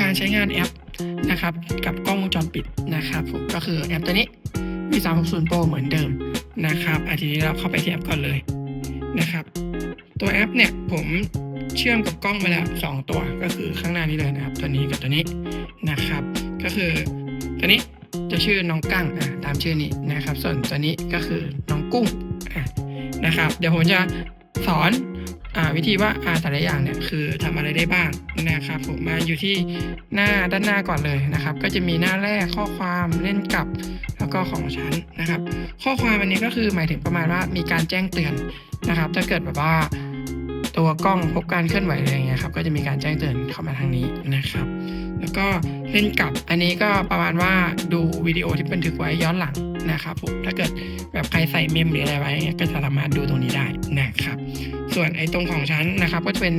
การใช้งานแอปนะครับกับกล้องวงจรปิดนะครับผมก็คือแอปตัวนี้ V360 Pro เหมือนเดิมนะครับอะทีนี้เราเข้าไปที่แอปก่อนเลยนะครับ ตัวแอปเนี่ยผมเชื่อมกับกล้องไปแล้วสองตัวก็คือข้างหน้านี้เลยนะครับ ตัวนี้กับตัวนี้นะครับ ก็คือตัวนี้จะชื่อน้องกั้งอะตามชื่อนี้นะครับ ส่วนตัวนี้ก็คือน้องกุ้งอะนะครับ เดี๋ยวผมจะสอน วิธีว่าอ่าแต่ละอย่างเนี่ยคือทำอะไรได้บ้างนะครับผมมาอยู่ที่หน้าด้านหน้าก่อนเลยนะครับ ก็จะมีหน้าแรกข้อความเล่นกับ แล้วก็ของฉันนะครับ ข้อความอันนี้ก็คือหมายถึงประมาณว่ามีการแจ้งเตือนนะครับ ถ้าเกิดแบบว่าตัวกล้องพบการเคลื่อนไหวอะไรเงี้ยครับก็จะมีการแจ้งเตือนเข้ามาทางนี้นะครับ แล้วก็เล่นกับอันนี้ก็ประมาณว่าดูวิดีโอที่บันทึกไว้ย้อนหลังนะครับผมถ้าเกิดแบบใครใส่เมมหรืออะไรไว้ก็จะสามารถดูตรงนี้ได้นะครับ ส่วนไอ้ตรงของฉันนะครับ ก็จะเป็น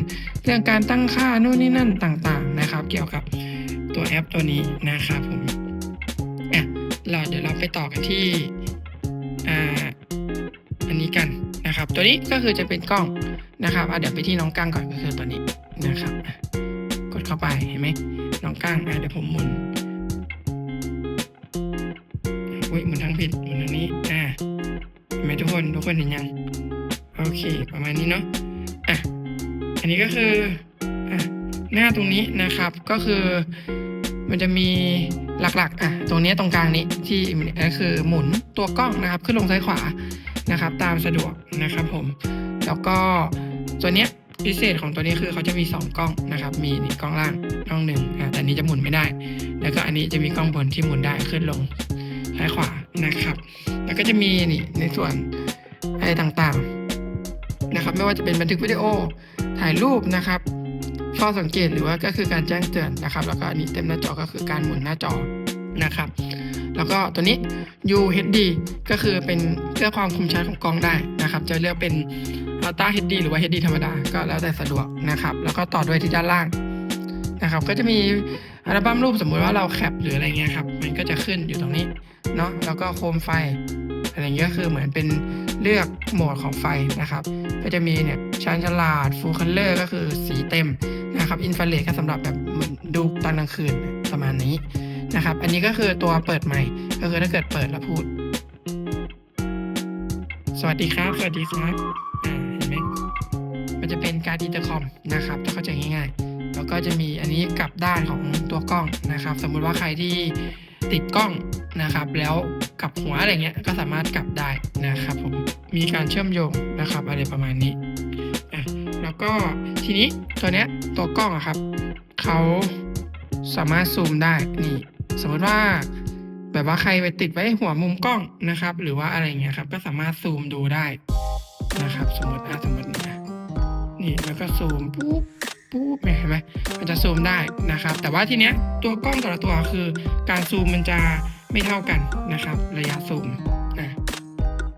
เรื่องการตั้งค่านู่นนี่นั่นต่างๆนะครับ เกี่ยวกับตัวแอปตัวนี้นะครับผมอะเราเดี๋ยวเราไปต่อกันที่อ่าอันนี้กันนะครับ ตัวนี้ก็คือจะเป็นกล้องนะครับอะเดี๋ยวไปที่น้องกั้งก่อนก็คือตัวนี้นะครับ กดเข้าไปเห็นไหมน้องก้างอะเดี๋ยวผมหมุนอุ้ยหมุนทางผิดหมุนทางนี้อ่าเห็นไหมทุกคนทุกคนเห็นยัง โอเค ประมาณนี้เนาะอะอันนี้ก็คืออะหน้าตรงนี้นะครับก็คือมันจะมีหลักๆ อะ ตรงนี้ตรงกลางนี้ที่ก็คือหมุนตัวกล้องนะครับ ขึ้นลงซ้ายขวานะครับ ตามสะดวกนะครับผม แล้วก็ตัวเนี้ยพิเศษของตัวนี้คือเขาจะมี 2 กล้องนะครับ มีนี่กล้องล่างกล้องหนึ่งอะแต่นนี้จะหมุนไม่ได้ แล้วก็อันนี้จะมีกล้องบนที่หมุนได้ขึ้นลงซ้ายขวานะครับ แล้วก็จะมีนี่ในส่วนอะไรต่างๆ นะครับ ไม่ว่าจะเป็นบันทึกวิดีโอ ถ่ายรูปนะครับเฝ้าสังเกตหรือว่าก็คือการแจ้งเตือนนะครับ แล้วก็อันนี้เต็มหน้าจอก็คือการหมุนหน้าจอนะครับ แล้วก็ตัวนี้ UHD ก็คือเป็นเลือกความคมชัดของกล้องได้นะครับ จะเลือกเป็น Ultra HD หรือว่า HD ธรรมดา ก็แล้วแต่สะดวกนะครับ แล้วก็ต่อด้วยที่ด้านล่างนะครับ ก็จะมีอัลบั้มรูปสมมุติว่าเราแคปหรืออะไรเงี้ยครับ มันก็จะขึ้นอยู่ตรงนี้เนาะ แล้วก็โคมไฟอะไรเงี้ยก็คือเหมือนเป็น เลือกโหมดของไฟนะครับ ก็จะมีเนี่ยชานฉลาด Full Color ก็คือสีเต็มนะครับอินฟราเรดก็สำหรับแบบเหมือนดูตอนกลางคืนประมาณนี้นะครับ อันนี้ก็คือตัวเปิดใหม่ก็คือถ้าเกิดเปิดแล้วพูด สวัสดีครับ สวัสดีครับอ่าเห็นไหมมันจะเป็นการดอินเตอร์คอมนะครับถ้าเข้าใจง่ายๆ แล้วก็จะมีอันนี้กลับด้านของตัวกล้องนะครับ สมมุติว่าใครที่ติดกล้องนะครับ แล้ว กลับหัวอะไรเงี้ยก็สามารถกลับได้นะครับผมมีการเชื่อมโยงนะครับอะไรประมาณนี้อะแล้วก็ทีนี้ตัวเนี้ยตัวกล้องอะครับเขาสามารถซูมได้นี่สมมติว่าแบบว่าใครไปติดไว้หัวมุมกล้องนะครับ หรือว่าอะไรเงี้ยครับก็สามารถซูมดูได้นะครับ สมมติอะสมมตินะนี่แล้วก็ซูมปุ๊บปุ๊บเนี่ยเห็นไหมมันจะซูมได้นะครับ แต่ว่าทีเนี้ยตัวกล้องแต่ละตัวคือ การซูมมันจะ ไม่เท่ากันนะครับ ระยะซูมนะ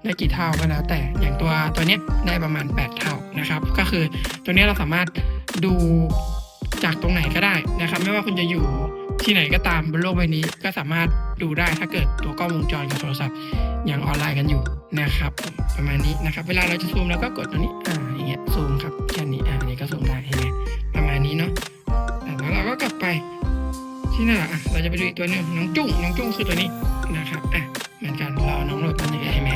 ได้กี่เท่าก็แล้วแต่อย่างตัวตัวนี้ได้ประมาณ 8 เท่านะครับ ก็คือตัวนี้เราสามารถดูจากตรงไหนก็ได้นะครับ ไม่ว่าคุณจะอยู่ที่ไหนก็ตามบนโลกใบนี้ก็สามารถดูได้ถ้าเกิดตัวกล้องวงจรกับโทรศัพท์ยังออนไลน์กันอยู่นะครับ ประมาณนี้นะครับ เวลาเราจะซูมเราก็กดตัวนี้อ่าอย่างเงี้ยซูมครับแค่นี้อ่าอัน ที่นั่นแหละอะเราจะไปดูอีกตัวหนึงน้องจุ้งน้องจุ้งคือตัวนี้นะครับอะเหมือนกันเราน้องโหลดตัวนี้เห็นไหม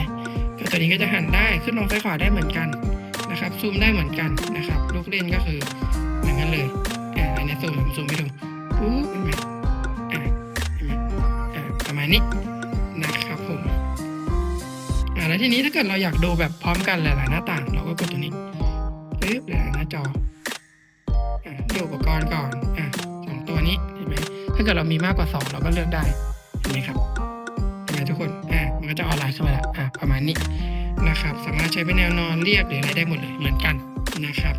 ก็ตัวนี้ก็จะหันได้ขึ้นลงซ้ายขวาได้เหมือนกันนะครับซูมได้เหมือนกันนะครับลูกเล่นก็คือเหมือนกันเลยอ่าอันนี้ซูมซูมให้ดูปุ๊บเห็นไหมอะเห็นไหมอะประมาณนี้นะครับผมอ่าแล้วทีนี้ถ้าเกิดเราอยากดูแบบพร้อมกันหลายๆหน้าต่าง เราก็กดตัวนี้ปึ๊บหลายๆหน้าจออะดูอุปกรณ์ก่อนอะสองตัวนี้ ถ้าเกิดเรามีมากกว่าสองเราก็เลือกได้เห็นไหมครับเห็นไหมทุกคนอะมันก็จะออนไลน์ขึ้นมาแล้วอะประมาณนี้นะครับ สามารถใช้เป็นแนวนอนเรียบหรืออะไรได้หมดเลยเหมือนกันนะครับ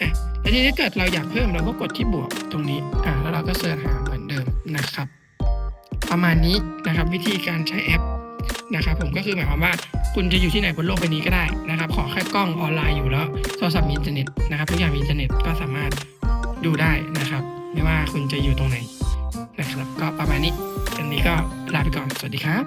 อะแล้วทีนี้เกิดเราอยากเพิ่มเราก็กดที่บวกตรงนี้อ่าแล้วเราก็เสิร์ชหาเหมือนเดิมนะครับ ประมาณนี้นะครับวิธีการใช้แอปนะครับผมก็คือหมายความว่าคุณจะอยู่ที่ไหนบนโลกใบนี้ก็ได้นะครับ ขอแค่กล้องออนไลน์อยู่แล้วโทรศัพท์มีอินเทอร์เน็ตนะครับทุกอย่างมีอินเทอร์เน็ตก็สามารถดูได้นะครับ ไม่ว่าคุณจะอยู่ตรงไหน นี้ก็ลาไปก่อน สวัสดีครับ